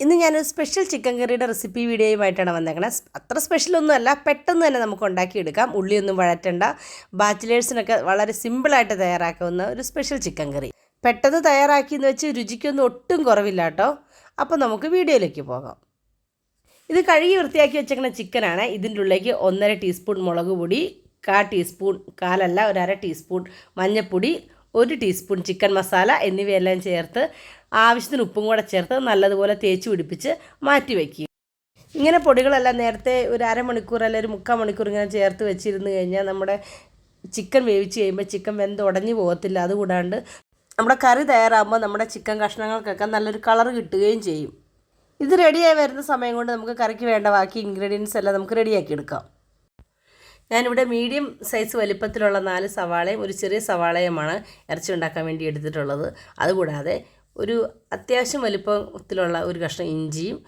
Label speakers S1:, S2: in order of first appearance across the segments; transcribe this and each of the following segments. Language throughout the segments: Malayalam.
S1: ഇന്ന് ഞാനൊരു സ്പെഷ്യൽ ചിക്കൻ കറിയുടെ റെസിപ്പി വീഡിയോയുമായിട്ടാണ് വന്നേക്കണത് അത്ര സ്പെഷ്യലൊന്നും അല്ല പെട്ടെന്ന് തന്നെ നമുക്ക് ഉണ്ടാക്കിയെടുക്കാം. ഉള്ളിയൊന്നും വഴറ്റണ്ട. ബാച്ചിലേഴ്സിനൊക്കെ വളരെ സിമ്പിളായിട്ട് തയ്യാറാക്കാവുന്ന ഒരു സ്പെഷ്യൽ ചിക്കൻ കറി പെട്ടെന്ന് തയ്യാറാക്കിയെന്ന് വെച്ച് രുചിക്കൊന്നും ഒട്ടും കുറവില്ല കേട്ടോ. അപ്പോൾ നമുക്ക് വീഡിയോയിലേക്ക് പോകാം. ഇത് കഴുകി വൃത്തിയാക്കി വെച്ചേക്കുന്ന ചിക്കനാണ് ഇതിന്റെ ഉള്ളിലേക്ക് ഒന്നര ടീസ്പൂൺ മുളക് പൊടി കാ ടീസ്പൂൺ കാലല്ല ഒരു അര ടീസ്പൂൺ മഞ്ഞൾപ്പൊടി ഒരു ടീസ്പൂൺ ചിക്കൻ മസാല എന്നിവയെല്ലാം ചേർത്ത് ആവശ്യത്തിന് ഉപ്പും കൂടെ ചേർത്ത് നല്ലതുപോലെ തേച്ച് പിടിപ്പിച്ച് മാറ്റി വയ്ക്കുക ഇങ്ങനെ പൊടികളെല്ലാം നേരത്തെ ഒരു അരമണിക്കൂർ അല്ലെങ്കിൽ ഒരു മുക്കാൽ മണിക്കൂർ ഇങ്ങനെ ചേർത്ത് വെച്ചിരുന്ന് കഴിഞ്ഞാൽ നമ്മുടെ ചിക്കൻ വേവിച്ച് കഴിയുമ്പോൾ ചിക്കൻ വെന്ത് ഉടഞ്ഞു പോകത്തില്ല. അതുകൂടാണ്ട് നമ്മുടെ കറി തയ്യാറാകുമ്പോൾ നമ്മുടെ ചിക്കൻ കഷ്ണങ്ങൾക്കൊക്കെ നല്ലൊരു കളർ കിട്ടുകയും ചെയ്യും. ഇത് റെഡിയായി വരുന്ന സമയം കൊണ്ട് നമുക്ക് കറിക്ക് വേണ്ട ബാക്കി ഇൻഗ്രീഡിയൻസ് എല്ലാം നമുക്ക് റെഡിയാക്കി എടുക്കാം. ഞാനിവിടെ മീഡിയം സൈസ് വലിപ്പത്തിലുള്ള നാല് സവാളയും ഒരു ചെറിയ സവാളയുമാണ് ഇറച്ചി ഉണ്ടാക്കാൻ വേണ്ടി എടുത്തിട്ടുള്ളത്. അതുകൂടാതെ ഒരു അത്യാവശ്യം വലിപ്പത്തിലുള്ള ഒരു കഷ്ണം ഇഞ്ചിയും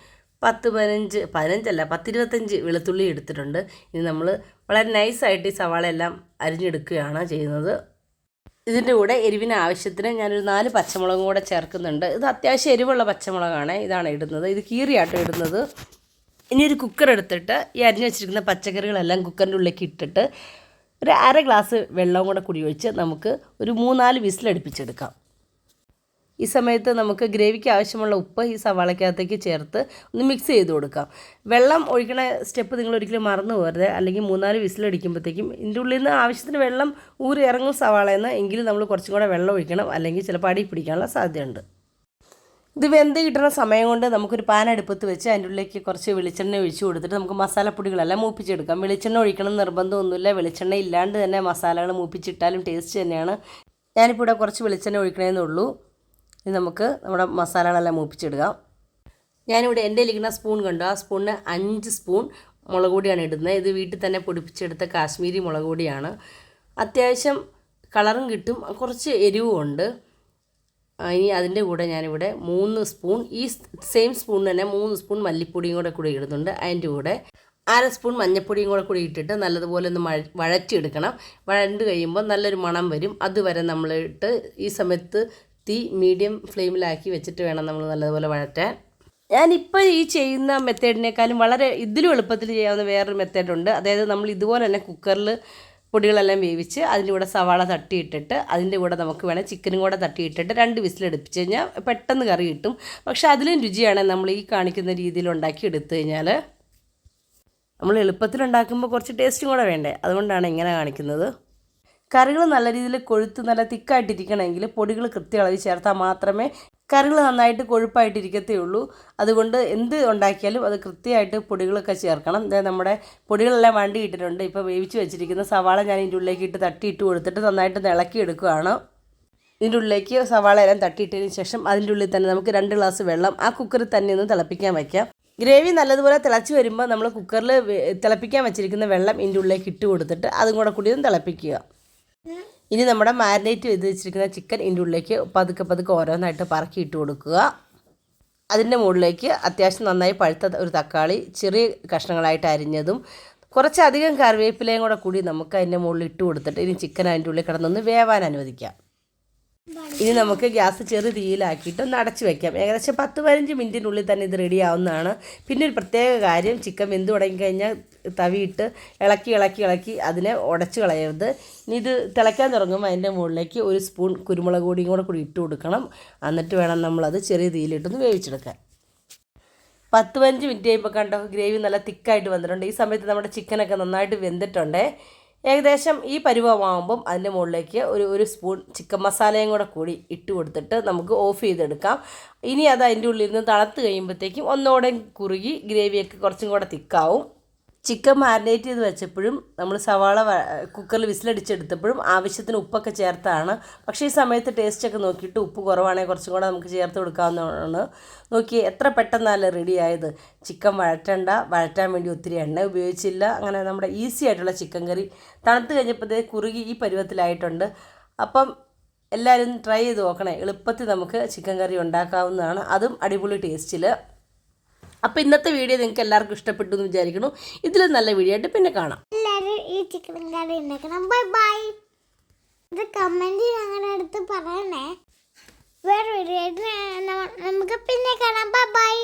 S1: പത്ത് പതിനഞ്ച് പതിനഞ്ചല്ല പത്തിരുപത്തഞ്ച് വെളുത്തുള്ളി എടുത്തിട്ടുണ്ട്. ഇനി നമ്മൾ വളരെ നൈസായിട്ട് ഈ സവാളയെല്ലാം അരിഞ്ഞെടുക്കുകയാണ് ചെയ്യുന്നത്. ഇതിന്റെ കൂടെ എരിവിന് ആവശ്യത്തിന് ഞാനൊരു നാല് പച്ചമുളകും കൂടെ ചേർക്കുന്നുണ്ട്. ഇത് അത്യാവശ്യം എരിവുള്ള പച്ചമുളകാണ്. ഇതാണ് ഇടുന്നത്. ഇത് കീറിയാട്ടോ ഇടുന്നത്. ഇനി ഒരു കുക്കർ എടുത്തിട്ട് ഈ അരിഞ്ഞു വെച്ചിരിക്കുന്ന പച്ചക്കറികളെല്ലാം കുക്കറിന്റെ ഉള്ളിലേക്ക് ഇട്ടിട്ട് ഒരു അര ഗ്ലാസ് വെള്ളവും കൂടെ കുടി ഒഴിച്ച് നമുക്ക് ഒരു മൂന്നാൽ വിസിലടുപ്പിച്ചെടുക്കാം ഈ സമയത്ത് നമുക്ക് ഗ്രേവിക്ക് ആവശ്യമുള്ള ഉപ്പ് ഈ സവാളക്കകത്തേക്ക് ചേർത്ത് ഒന്ന് മിക്സ് ചെയ്ത് കൊടുക്കാം. വെള്ളം ഒഴിക്കണ സ്റ്റെപ്പ് നിങ്ങൾ ഒരിക്കലും മറന്നു പോകരുത്. അല്ലെങ്കിൽ മൂന്നാൽ വിസിലടിക്കുമ്പോഴത്തേക്കും ഇതിന്റെ ഉള്ളിൽ നിന്ന് ആവശ്യത്തിന് വെള്ളം ഊറി ഇറങ്ങും സവാളയെന്ന് എങ്കിലും നമ്മൾ കുറച്ചും കൂടെ വെള്ളം ഒഴിക്കണം. അല്ലെങ്കിൽ ചിലപ്പോൾ അടി പിടിക്കാനുള്ള സാധ്യതയുണ്ട്. ഇത് വെന്ത് കിട്ടുന്ന സമയം കൊണ്ട് നമുക്കൊരു പാൻ അടുപ്പത്ത് വെച്ച് അതിന്റെ ഉള്ളിലേക്ക് കുറച്ച് വെളിച്ചെണ്ണ ഒഴിച്ച് കൊടുത്തിട്ട് നമുക്ക് മസാലപ്പൊടികളെല്ലാം മൂപ്പിച്ചെടുക്കാം. വെളിച്ചെണ്ണ ഒഴിക്കണം നിർബന്ധമൊന്നുമില്ല. വെളിച്ചെണ്ണ ഇല്ലാണ്ട് തന്നെ മസാലകൾ മൂപ്പിച്ചിട്ടാലും ടേസ്റ്റ് തന്നെയാണ്. ഞാനിപ്പോൾ ഇവിടെ കുറച്ച് വെളിച്ചെണ്ണ ഒഴിക്കണേന്നേ ഉള്ളൂ. ഇനി നമുക്ക് നമ്മുടെ മസാലകളെല്ലാം മൂപ്പിച്ചെടുക്കാം. ഞാനിവിടെ എന്റെ ഇരിക്കുന്ന സ്പൂൺ കണ്ടു? ആ സ്പൂണിന് അഞ്ച് സ്പൂൺ മുളക് പൊടിയാണ് ഇടുന്നത്. ഇത് വീട്ടിൽ തന്നെ പൊടിപ്പിച്ചെടുത്ത കാശ്മീരി മുളക് പൊടിയാണ്. അത്യാവശ്യം കളറും കിട്ടും. കുറച്ച് എരിവും ഉണ്ട്. ഇനി അതിന്റെ കൂടെ ഞാനിവിടെ മൂന്ന് സ്പൂൺ ഈ സെയിം സ്പൂൺ തന്നെ മൂന്ന് സ്പൂൺ മല്ലിപ്പൊടിയും കൂടെ കൂടി ഇടുന്നുണ്ട്. അതിന്റെ കൂടെ അര സ്പൂൺ മഞ്ഞൾപ്പൊടിയും കൂടെ കൂടി ഇട്ടിട്ട് നല്ലതുപോലെ ഒന്ന് മഴ വഴറ്റിയെടുക്കണം. വഴണ്ട് കഴിയുമ്പോൾ നല്ലൊരു മണം വരും. അതുവരെ നമ്മളിട്ട് ഈ സമയത്ത് തീ മീഡിയം ഫ്ലെയിമിലാക്കി വെച്ചിട്ട് വേണം നമ്മൾ നല്ലതുപോലെ വഴറ്റാൻ. ഞാനിപ്പോൾ ഈ ചെയ്യുന്ന മെത്തേഡിനേക്കാളും വളരെ ഇതിലും എളുപ്പത്തിൽ ചെയ്യാവുന്ന വേറൊരു മെത്തേഡുണ്ട്. അതായത് നമ്മൾ ഇതുപോലെ തന്നെ കുക്കറിൽ പൊടികളെല്ലാം വേവിച്ച് അതിന്റെ കൂടെ സവാള തട്ടിയിട്ടിട്ട് അതിന്റെ കൂടെ നമുക്ക് വേണേൽ ചിക്കനും കൂടെ തട്ടിയിട്ടിട്ട് രണ്ട് വിസിലെടുപ്പിച്ച് കഴിഞ്ഞാൽ പെട്ടെന്ന് കറി കിട്ടും. പക്ഷേ അതിലും രുചിയാണ് നമ്മൾ ഈ കാണിക്കുന്ന രീതിയിൽ ഉണ്ടാക്കി എടുത്തു കഴിഞ്ഞാൽ. നമ്മൾ എളുപ്പത്തിലുണ്ടാക്കുമ്പോൾ കുറച്ച് ടേസ്റ്റും കൂടെ വേണ്ടേ? അതുകൊണ്ടാണ് ഇങ്ങനെ കാണിക്കുന്നത്. കറികൾ നല്ല രീതിയിൽ കൊഴുത്ത് നല്ല തിക്കായിട്ടിരിക്കണമെങ്കിൽ പൊടികൾ കൃത്യമായി അളവിൽ ചേർത്താൽ മാത്രമേ കറികൾ നന്നായിട്ട് കൊഴുപ്പായിട്ടിരിക്കത്തേ ഉള്ളൂ അതുകൊണ്ട് എന്ത് ഉണ്ടാക്കിയാലും അത് കൃത്യമായിട്ട് പൊടികളൊക്കെ ചേർക്കണം. ദേ നമ്മുടെ പൊടികളെല്ലാം വണ്ടി ഇട്ടിട്ടുണ്ട് ഇപ്പോൾ വേവിച്ച് വെച്ചിരിക്കുന്ന സവാള ഞാൻ ഇതിന്റെ ഉള്ളിലേക്ക് ഇട്ട് തട്ടിയിട്ട് കൊടുത്തിട്ട് നന്നായിട്ട് ഇളക്കി എടുക്കുകയാണ്. ഇതിന്റെ ഉള്ളിലേക്ക് സവാള എല്ലാം തട്ടിയിട്ടതിന് ശേഷം അതിന്റെ ഉള്ളിൽ തന്നെ നമുക്ക് രണ്ട് ഗ്ലാസ് വെള്ളം ആ കുക്കറിൽ തന്നെ ഒന്ന് തിളപ്പിക്കാൻ വയ്ക്കാം. ഗ്രേവി നല്ലതുപോലെ തിളച്ച് വരുമ്പോൾ നമ്മൾ കുക്കറിൽ തിളപ്പിക്കാൻ വെച്ചിരിക്കുന്ന വെള്ളം ഇതിന്റെ ഉള്ളിലേക്ക് ഇട്ട് കൊടുത്തിട്ട് അതും കൂടെ കൂടി ഒന്ന് തിളപ്പിക്കുക. ഇനി നമ്മുടെ മാരിനേറ്റ് ചെയ്ത് വെച്ചിരിക്കുന്ന ചിക്കൻ ഇതിന്റെ ഉള്ളിലേക്ക് പതുക്കെ പതുക്കെ ഓരോന്നായിട്ട് പറക്കി ഇട്ട് കൊടുക്കുക. അതിന്റെ മുകളിലേക്ക് അത്യാവശ്യം നന്നായി പഴുത്ത ഒരു തക്കാളി ചെറിയ കഷ്ണങ്ങളായിട്ട് അരിഞ്ഞതും കുറച്ചധികം കറിവേപ്പിലയും കൂടെ കൂടി നമുക്ക് അതിന്റെ മുകളിൽ ഇട്ട് കൊടുത്തിട്ട് ഇനി ചിക്കൻ അതിന്റെ ഉള്ളിൽ കിടന്നൊന്ന് വേവാൻ അനുവദിക്കാം. ഇനി നമുക്ക് ഗ്യാസ് ചെറു തീയിലാക്കിയിട്ട് ഒന്ന് അടച്ചു വെക്കാം. ഏകദേശം പത്ത് പതിനഞ്ച് മിനിറ്റിനുള്ളിൽ തന്നെ ഇത് റെഡി ആവുന്നതാണ്. പിന്നെ ഒരു പ്രത്യേക കാര്യം ചിക്കൻ വെന്ത് തുടങ്ങിക്കഴിഞ്ഞാൽ തവിയിട്ട് ഇളക്കി ഇളക്കി ഇളക്കി അതിനെ ഉടച്ചു കളയരുത്. ഇനി ഇത് തിളയ്ക്കാൻ തുടങ്ങുമ്പോൾ അതിന്റെ മുകളിലേക്ക് ഒരു സ്പൂൺ കുരുമുളക് പൊടിയും കൂടെ കൂടി ഇട്ട് കൊടുക്കണം. എന്നിട്ട് വേണം നമ്മളത് ചെറിയ തീയിലിട്ടൊന്ന് വേവിച്ചെടുക്കാൻ. പത്ത് പതിനഞ്ച് മിനിറ്റ് കഴിയുമ്പോൾ കണ്ടോ ഗ്രേവി നല്ല തിക്കായിട്ട് വന്നിട്ടുണ്ട്. ഈ സമയത്ത് നമ്മുടെ ചിക്കനൊക്കെ നന്നായിട്ട് വെന്തിട്ടുണ്ട്. ഏകദേശം ഈ പരുവമാകുമ്പം അതിന്റെ മുകളിലേക്ക് ഒരു ഒരു സ്പൂൺ ചിക്കൻ മസാലയും കൂടെ കൂടി ഇട്ട് കൊടുത്തിട്ട് നമുക്ക് ഓഫ് ചെയ്തെടുക്കാം. ഇനി അത് അതിന്റെ ഉള്ളിൽ നിന്ന് തണുത്ത് കഴിയുമ്പോഴത്തേക്കും ഒന്നുകൂടെ കുറുകി ഗ്രേവിയൊക്കെ കുറച്ചും കൂടെ തിക്കാവും ചിക്കൻ മാരിനേറ്റ് ചെയ്ത് വെച്ചപ്പോഴും നമ്മൾ സവാള കുക്കറിൽ വിസിലടിച്ചെടുത്തപ്പോഴും ആവശ്യത്തിന് ഉപ്പൊക്കെ ചേർത്താണ്. പക്ഷേ ഈ സമയത്ത് ടേസ്റ്റൊക്കെ നോക്കിയിട്ട് ഉപ്പ് കുറവാണെങ്കിൽ കുറച്ചും കൂടെ നമുക്ക് ചേർത്ത് കൊടുക്കാവുന്നതാണ്. നോക്കി എത്ര പെട്ടെന്നല്ല റെഡി ആയത്? ചിക്കൻ വഴറ്റണ്ട വഴറ്റാൻ വേണ്ടി ഒത്തിരി എണ്ണ ഉപയോഗിച്ചില്ല. അങ്ങനെ നമ്മുടെ ഈസി ആയിട്ടുള്ള ചിക്കൻ കറി തണുത്ത് കഴിഞ്ഞപ്പോഴത്തേ കുറുകി ഈ പരുവത്തിലായിട്ടുണ്ട്. അപ്പം എല്ലാവരും ട്രൈ ചെയ്ത് നോക്കണേ. എളുപ്പത്തിൽ നമുക്ക് ചിക്കൻ കറി ഉണ്ടാക്കാവുന്നതാണ്. അതും അടിപൊളി ടേസ്റ്റിൽ അപ്പോൾ ഇന്നത്തെ വീഡിയോ നിങ്ങൾക്ക് എല്ലാവർക്കും ഇഷ്ടപ്പെട്ടു എന്ന് വിചാരിക്കുന്നു. ഇതിലും നല്ല വീഡിയോ ആയിട്ട് പിന്നെ കാണാം.
S2: എല്ലാവരും ഈ ചിക്കൻ കറി ഉണ്ടാക്കണം. ബൈ ബൈ ഇത് കമന്റ് ഞങ്ങളുടെ അടുത്ത് പറയണേ. വേറെ വീഡിയോ ആയിട്ട് നമുക്ക് പിന്നെ കാണാം. Bye bye